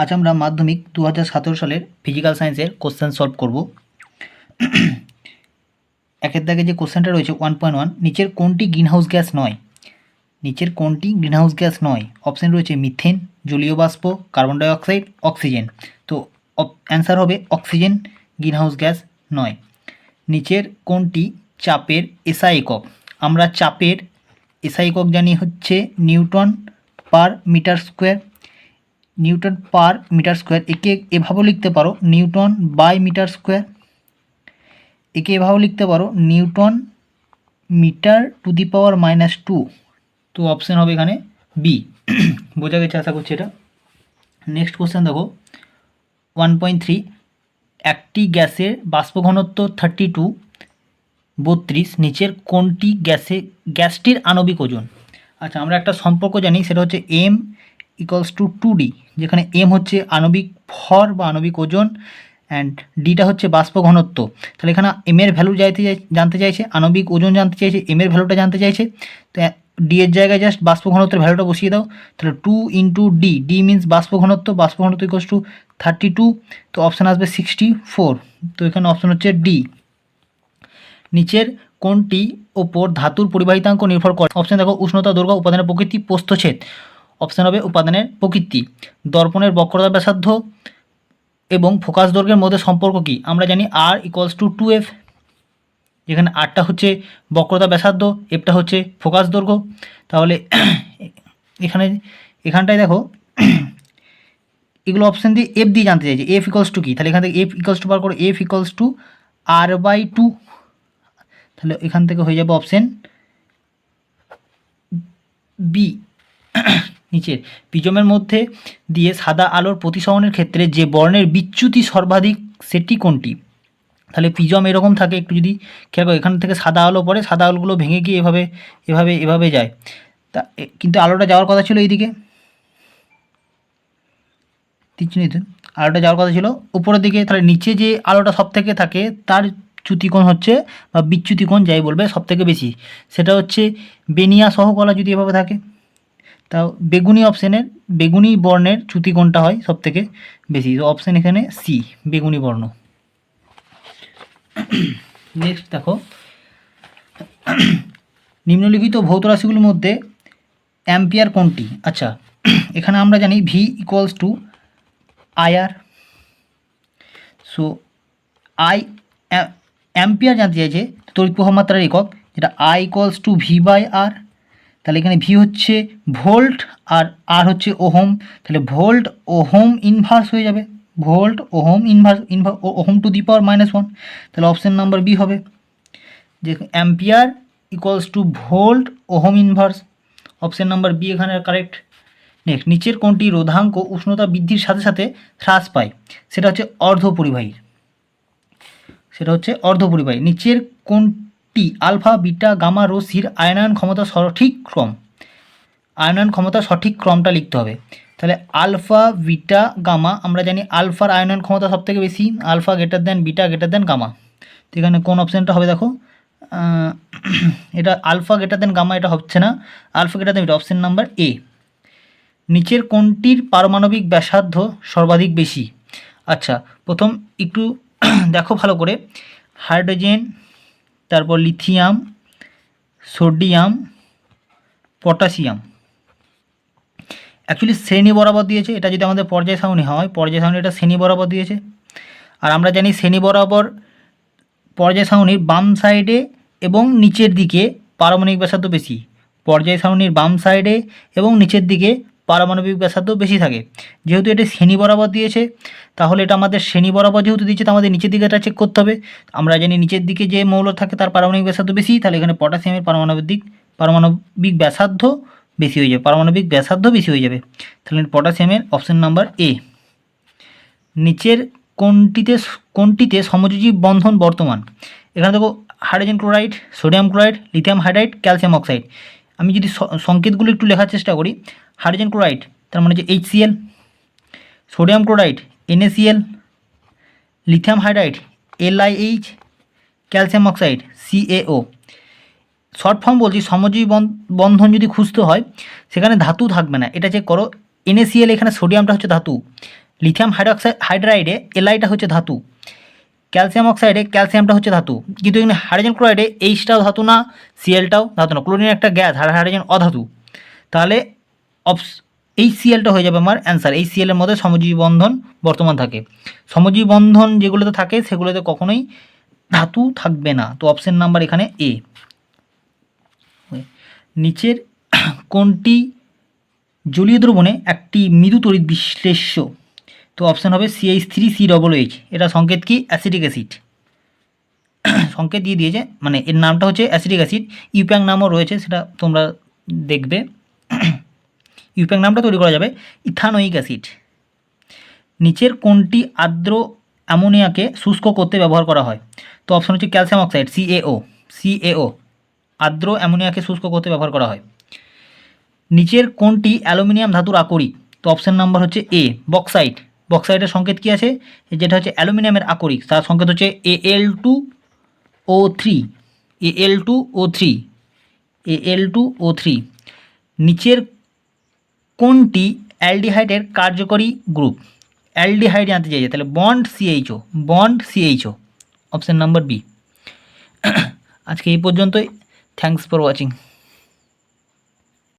আজ আমরা মাধ্যমিক দু হাজার সতেরো সালের ফিজিক্যাল সায়েন্সের কোশ্চেন সলভ করব। একের দাগে যে কোশ্চেনটা রয়েছে ওয়ান পয়েন্ট ওয়ান নিচের কোনটি গ্রিনহাউস গ্যাস নয়? নিচের কোনটি গ্রিনহাউস গ্যাস নয়? অপশান রয়েছে মিথেন জলীয় বাষ্প কার্বন ডাইঅক্সাইড অক্সিজেন তো অ্যান্সার হবে অক্সিজেন গ্রিনহাউস গ্যাস নয়। নিচের কোনটি চাপের এসআই একক? আমরা চাপের এসআই একক জানি হচ্ছে newton per metre square newton per metre square. একে এভাবেও লিখতে পারো, নিউটন বাই মিটার স্কোয়ার। একে এভাবেও লিখতে পারো, newton metre to the power minus two. তো অপশান হবে এখানে বি বোঝা গেছে আশা করছি এটা? নেক্সট কোশ্চেন দেখো। ওয়ান পয়েন্ট থ্রি একটি গ্যাসের বাষ্প ঘনত্ব থার্টি টু বত্রিশ, নিচের কোনটি গ্যাসে, গ্যাসটির আণবিক ওজন? আচ্ছা আমরা একটা সম্পর্ক জানি, সেটা হচ্ছে M equals to two D যেখানে এম হচ্ছে আণবিক ভর বা আণবিক ওজন অ্যান্ড ডিটা হচ্ছে বাষ্প ঘনত্ব। তাহলে এখানে এম এর ভ্যালু যাইতে জানতে চাইছে, আণবিক ওজন জানতে চাইছে এম এর ভ্যালুটা জানতে চাইছে, তো ডি এর জায়গায় জাস্ট বাষ্প ঘনত্বের ভ্যালুটা বসিয়ে দাও। তাহলে two into D D means বাষ্প ঘনত্ব বাষ্প ঘনত্ব ইকোয়াস টু থার্টি টু তো অপশান আসবে সিক্সটি ফোর তো এখানে অপশান হচ্ছে ডি নিচের কোনটি ওপর ধাতুর পরিবাহিতাঙ্ক নির্ভর করে। অপশান দেখো, উষ্ণতা দৈর্ঘ্য উপাদানের প্রকৃতি, প্রস্থচ্ছেদ। অপশান হবে উপাদানের প্রকৃতি। দর্পণের বক্রতা ব্যাসার্ধ এবং ফোকাস দৈর্ঘ্যের মধ্যে সম্পর্ক কি? আমরা জানি R equals to two F যেখানে আরটা হচ্ছে বক্রতা ব্যাসার্ধ এফটা হচ্ছে ফোকাস দৈর্ঘ্য। তাহলে এখানে, এখানটায় দেখো, এগুলো অপশান দিয়ে এফ দিয়ে জানতে চাইছে। এফ ইকলস টু কি? তাহলে এখান থেকে এফ ইকলস টু বার করো F equals to R by two তাহলে এখান থেকে হয়ে যাবে অপশান বি নিচের। পিজমের মধ্যে দিয়ে সাদা আলোর প্রতিসরণের ক্ষেত্রে যে বর্ণের বিচ্যুতি সর্বাধিক, সেটি কোনটি? তাহলে পিজম এরকম থাকে, একটু যদি খেয়াল করো, এখান থেকে সাদা আলো পড়ে, সাদা আলোগুলো ভেঙে গিয়ে এভাবে এভাবে এভাবে যায়। তা কিন্তু আলোটা যাওয়ার কথা ছিল এইদিকে। দিচ্ছি নিতুন আলোটা যাওয়ার কথা ছিল। উপরের দিকে, তাহলে নিচে যে আলোটা সব থেকে থাকে তার চ্যুতিকোণ হচ্ছে, বা বিচ্যুতিকোণ যাই বলবে সব থেকে বেশি। সেটা হচ্ছে বেনিয়া সহকলা যদি এভাবে থাকে। তাও বেগুনি অপশানের, বেগুনি বর্ণের চ্যুতি কোনটা হয় সব থেকে বেশি? তো অপশান এখানে সি বেগুনি বর্ণ। নেক্সট দেখো। নিম্নলিখিত ভৌত রাশিগুলির মধ্যে অ্যাম্পিয়ার কোনটি? আচ্ছা এখানে আমরা জানি V equals to IR so I ampere জানতে চাইছে তড়িৎ প্রবাহ মাত্রার একক, যেটা I equals to V by R তাহলে এখানে ভি হচ্ছে ভোল্ট আর আর হচ্ছে ওহোম। তাহলে ভোল্ট ওহম ইনভার্স হয়ে যাবে। Volt ohm inverse ইনভার ohm to the power minus one তাহলে অপশান নাম্বার বি হবে। যে ampere equals to volt ohm inverse option number B এখানে কারেক্ট নেক্সট নিচের কোনটি রোধাঙ্ক উষ্ণতা বৃদ্ধির সাথে সাথে হ্রাস পায়। সেটা হচ্ছে অর্ধপরিবাহী। সেটা হচ্ছে অর্ধ অর্ধপরিবাহী। নিচের কোনটি আলফা, বিটা, গামা রশ্মির আয়নায়ন ক্ষমতা সঠিক ক্রম। আয়নায়ন ক্ষমতা সঠিক ক্রমটা লিখতে হবে। তাহলে আলফা, বিটা, গামা, আমরা জানি আলফার আয়নায়ন ক্ষমতা সব থেকে বেশি। Alpha greater than beta greater than gamma. এখানে কোন অপশানটা হবে দেখো? এটা আলফা গ্রেটার দেন গামা, এটা হচ্ছে না। Alpha greater than beta option number A নিচের কোনটির পারমাণবিক ব্যাসার্ধ সর্বাধিক বেশি? আচ্ছা প্রথম একটু দেখো ভালো করে। হাইড্রোজেন তারপর লিথিয়াম, সোডিয়াম, পটাশিয়াম। অ্যাকচুয়ালি শ্রেণি বরাবর দিয়েছে, এটা যদি আমাদের পর্যায় সারণী হয়, পর্যায় সারণী এটা শ্রেণি বরাবর দিয়েছে। আর আমরা জানি শ্রেণি বরাবর পর্যায় সারণীর বাম সাইডে এবং নিচের দিকে পারমাণবিক ব্যাসার্ধ বেশি। পর্যায় সারণীর বাম সাইডে এবং নিচের দিকে পারমাণবিক ব্যাসার্ধ বেশি থাকে। যেহেতু এটা শ্রেণি বরাবর দিয়েছে, তাহলে এটা আমাদের শ্রেণি বরাবর যেহেতু দিয়েছে, তো আমাদের নিচের দিকে এটা চেক করতে হবে। আমরা জানি নিচের দিকে যে মৌল থাকে, তার পারমাণবিক ব্যাসার্ধ বেশি, তাহলে এখানে পটাশিয়ামের পারমাণবিক দিক, পারমাণবিক ব্যাসার্ধ বেশি হয়ে যাবে, পারমাণবিক ব্যাসার্ধ বেশি হয়ে যাবে। তাহলে পটাশিয়ামের অপশন নাম্বার এ নিচের কোনটিতে কোনটিতে সমযোজী বন্ধন বর্তমান? এখানে দেখো hydrogen chloride sodium chloride lithium hydride calcium oxide আমি যদি সংকেতগুলো একটু লেখার চেষ্টা করি, হাইড্রোজেন ক্লোরাইড, তার মানে যে HCl sodium chloride NaCl lithium hydride LiH calcium oxide CaO short form বলছি, সমজীবী বন- বন্ধন যদি খুঁজতে হয়, সেখানে ধাতু থাকবে না। এটা চেক করো এনএসিএল এখানে সোডিয়ামটা হচ্ছে ধাতু, লিথিয়াম হাইড্রোক্সাইড হাইড্রাইডে এলআইটা হচ্ছে ধাতু। ক্যালসিয়াম অক্সাইডে ক্যালসিয়ামটা হচ্ছে ধাতু। কিন্তু এখানে হাইড্রোজেন ক্লোরাইডে এইচটাও ধাতু না সিএলটাও ধাতু না। ক্লোরিন একটা গ্যাস আর হাইড্রোজেন অধাতু। তাহলে অপস এই সিএলটা হয়ে যাবে আমার অ্যান্সার এই সিএলের মধ্যে সমজীবী বন্ধন বর্তমান থাকে। সমজীবী বন্ধন যেগুলোতে থাকে, সেগুলোতে কখনোই ধাতু থাকবে না। তো অপশন নাম্বার এখানে এ নিচের কোনটি জলীয় দ্রবণে একটি মৃদু তড়িৎ বিশ্লেষ্য? তো অপশান হবে CH three C double H এটা সংকেত কি? অ্যাসিডিক অ্যাসিড সংকেত দিয়ে দিয়েছে মানে এর নামটা হচ্ছে অ্যাসিডিক অ্যাসিড ইউপ্যাং নামও রয়েছে, সেটা তোমরা দেখবে। ইউপ্যাং নামটা তৈরি করা যাবে ইথানোইক অ্যাসিড। নিচের কোনটি আর্দ্র অ্যামোনিয়াকে শুষ্ক করতে ব্যবহার করা হয়? তো অপশন হচ্ছে ক্যালসিয়াম অক্সাইড সিএও সিএও আর্দ্র অ্যামোনিয়াকে শুষ্ক করতে ব্যবহার করা হয়। নিচের কোনটি অ্যালুমিনিয়াম ধাতুর আকরিক? তো অপশন নাম্বার হচ্ছে এ বক্সাইট বক্সাইটের সংকেত কী আছে? যেটা হচ্ছে অ্যালুমিনিয়ামের আকরিক, তার সংকেত হচ্ছে A L two O three A L two O three A L two O three নিচের কোনটি অ্যালডিহাইডের কার্যকরী গ্রুপ? অ্যালডিহাইড জানতে চাইছে, তাহলে bond CHO bond CHO option number B আজকে এই পর্যন্তই, থ্যাঙ্কস ফর ওয়াচিং।